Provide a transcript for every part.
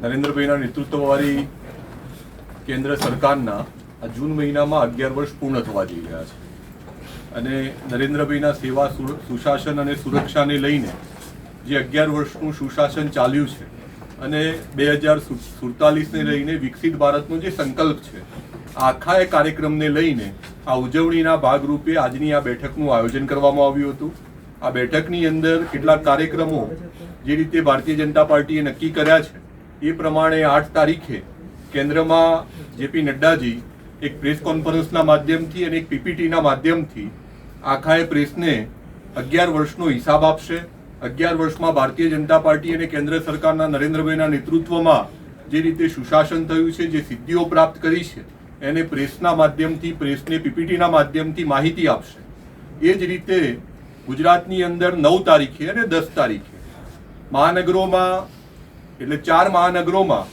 નરેન્દ્રભાઈના નેતૃત્વવાળી કેન્દ્ર સરકારના આ જૂન મહિનામાં અગિયાર વર્ષ પૂર્ણ થવા જઈ રહ્યા છે. અને નરેન્દ્રભાઈના સેવા સુશાસન અને સુરક્ષાને લઈને જે અગિયાર વર્ષનું સુશાસન ચાલ્યું છે અને બે હજાર સુડતાલીસને લઈને વિકસિત ભારતનો જે સંકલ્પ છે, આખા એ કાર્યક્રમને લઈને આ ઉજવણીના ભાગરૂપે આજની આ બેઠકનું આયોજન કરવામાં આવ્યું હતું. આ બેઠકની અંદર કેટલાક કાર્યક્રમો જે રીતે ભારતીય જનતા પાર્ટીએ નક્કી કર્યા છે એ પ્રમાણે આઠ તારીખે કેન્દ્રમાં જેપી નડ્ડાજી એક પ્રેસ કોન્ફરન્સના માધ્યમથી અને એક પીપીટીના માધ્યમથી આખાએ પ્રેસને અગિયાર વર્ષનો હિસાબ આપશે. અગિયાર વર્ષમાં ભારતીય જનતા પાર્ટી અને કેન્દ્ર સરકારના નરેન્દ્રભાઈના નેતૃત્વમાં જે રીતે સુશાસન થયું છે, જે સિદ્ધિઓ પ્રાપ્ત કરી છે, એને પ્રેસના માધ્યમથી, પ્રેસને પીપીટીના માધ્યમથી માહિતી આપશે. એ જ રીતે ગુજરાતની અંદર નવ તારીખે અને દસ તારીખે મહાનગરોમાં એટલે ચાર મહાનગરોમાં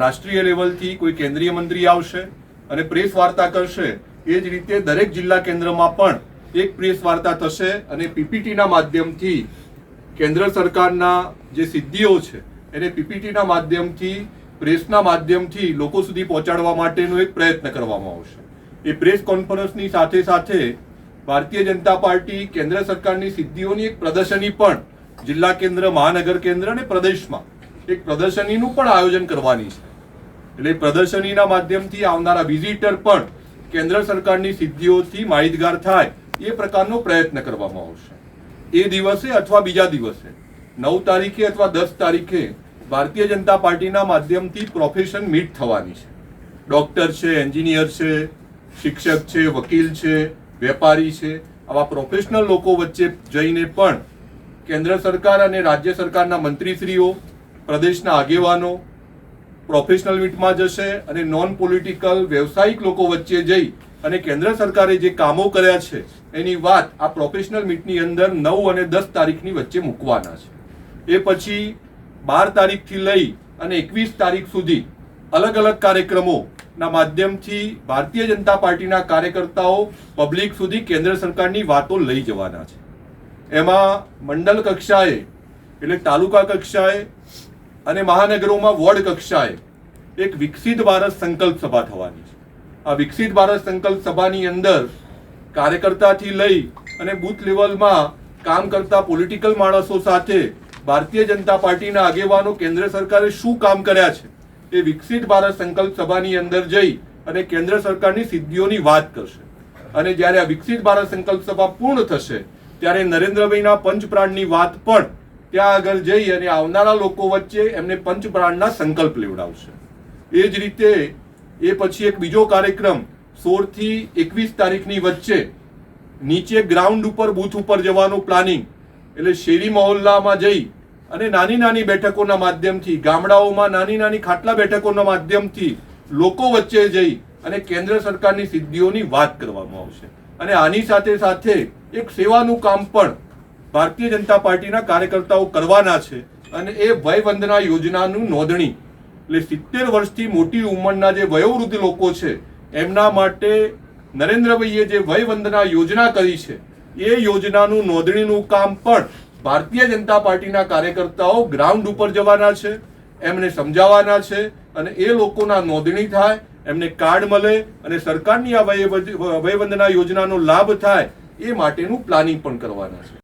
રાષ્ટ્રીય લેવલથી કોઈ કેન્દ્રીય મંત્રી આવશે અને પ્રેસ વાર્તા કરશે, એ જ રીતે દરેક જિલ્લા કેન્દ્રમાં પણ એક પ્રેસ વાર્તા થશે અને પીપીટીના માધ્યમથી કેન્દ્ર સરકારના જે સિદ્ધિઓ છે, એને પીપીટીના માધ્યમથી, પ્રેસના માધ્યમથી લોકો સુધી પહોંચાડવા માટેનો એક પ્રયત્ન કરવામાં આવશે. એ પ્રેસ કોન્ફરન્સની સાથે સાથે ભારતીય જનતા પાર્ટી કેન્દ્ર સરકારની સિદ્ધિઓની એક પ્રદર્શની પણ જિલ્લા કેન્દ્ર, મહાનગર કેન્દ્ર અને પ્રદેશમાં એક પ્રદર્શનીનું પણ આયોજન કરવાની છે. એટલે પ્રદર્શનીના માધ્યમથી આવનારા વિઝિટર પણ કેન્દ્ર સરકારની સિદ્ધિઓથી માહિતગાર થાય એ પ્રકારનો પ્રયત્ન કરવામાં આવશે. એ દિવસે અથવા બીજા દિવસે, નવ તારીખે અથવા દસ તારીખે ભારતીય જનતા પાર્ટીના માધ્યમથી પ્રોફેશન મીટ થવાની છે. ડોક્ટર છે એન્જિનિયર છે, શિક્ષક છે, વકીલ છે, વેપારી છે, આવા પ્રોફેશનલ લોકો વચ્ચે જઈને પણ કેન્દ્ર સરકાર અને રાજ્ય સરકારના મંત્રીશ્રીઓ પ્રદેશના આગેવાનો પ્રોફેશનલ મીટમાં જશે અને નોન પોલિટિકલ વ્યવસાયિક લોકો વચ્ચે જઈ અને કેન્દ્ર સરકારે જે કામો કર્યા છે, એની વાત આ પ્રોફેશનલ મીટની અંદર નવ અને દસ તારીખની વચ્ચે મૂકવાના છે. એ પછી બાર તારીખથી લઈ અને એકવીસ તારીખ સુધી અલગ અલગ કાર્યક્રમોના માધ્યમથી ભારતીય જનતા પાર્ટીના કાર્યકર્તાઓ પબ્લિક સુધી કેન્દ્ર સરકારની વાતો લઈ જવાના છે. એમાં મંડળ કક્ષાએ, એટલે તાલુકા કક્ષાએ અને મહાનગરોમાં વોર્ડ કક્ષાએ એક વિકસિત ભારત સંકલ્પ સભા થવાની છે. આ વિકસિત ભારત સંકલ્પ સભાની અંદર કાર્યકર્તાથી લઈ અને બૂથ લેવલમાં કામ કરતા પોલિટિકલ માણસો સાથે ભારતીય જનતા પાર્ટીના આગેવાનો કેન્દ્ર સરકારે શું કામ કર્યા છે એ વિકસિત ભારત સંકલ્પ સભાની અંદર જઈ અને કેન્દ્ર સરકારની સિદ્ધિઓની વાત કરશે. અને જ્યારે આ વિકસિત ભારત સંકલ્પ સભા પૂર્ણ થશે, ત્યારે નરેન્દ્રભાઈના પંચપ્રાણની વાત પણ ત્યાં આગળ જઈ અને આવનારા લોકો વચ્ચે એમને પંચપ્રાણના સંકલ્પ લેવડાવશે. એ જ રીતે એ પછી એક બીજો કાર્યક્રમ સોળથી એકવીસ તારીખની વચ્ચે નીચે ગ્રાઉન્ડ ઉપર, બૂથ ઉપર જવાનું પ્લાનિંગ. એટલે શેરી મહોલ્લામાં જઈ અને નાની નાની બેઠકોના માધ્યમથી, ગામડાઓમાં નાની નાની ખાટલા બેઠકોના માધ્યમથી લોકો વચ્ચે જઈ અને કેન્દ્ર સરકારની સિદ્ધિઓની વાત કરવામાં આવશે. અને આની સાથે સાથે એક સેવાનું કામ પણ ભારતીય જનતા પાર્ટીના કાર્યકર્તાઓ કરવાના છે અને એ વય વંદના યોજનાનું નોંધણી. એટલે સિત્તેર વર્ષથી મોટી ઉંમરના જે વયોવૃદ્ધ લોકો છે, એમના માટે નરેન્દ્રભાઈએ જે વય વંદના યોજના કરી છે, એ યોજનાનું નોંધણીનું કામ પણ ભારતીય જનતા પાર્ટીના કાર્યકર્તાઓ ગ્રાઉન્ડ ઉપર જવાના છે, એમને સમજાવવાના છે અને એ લોકોના નોંધણી થાય, એમને કાર્ડ મળે અને સરકારની આ વય વયવંદના યોજનાનો લાભ થાય, એ માટેનું પ્લાનિંગ પણ કરવાના છે.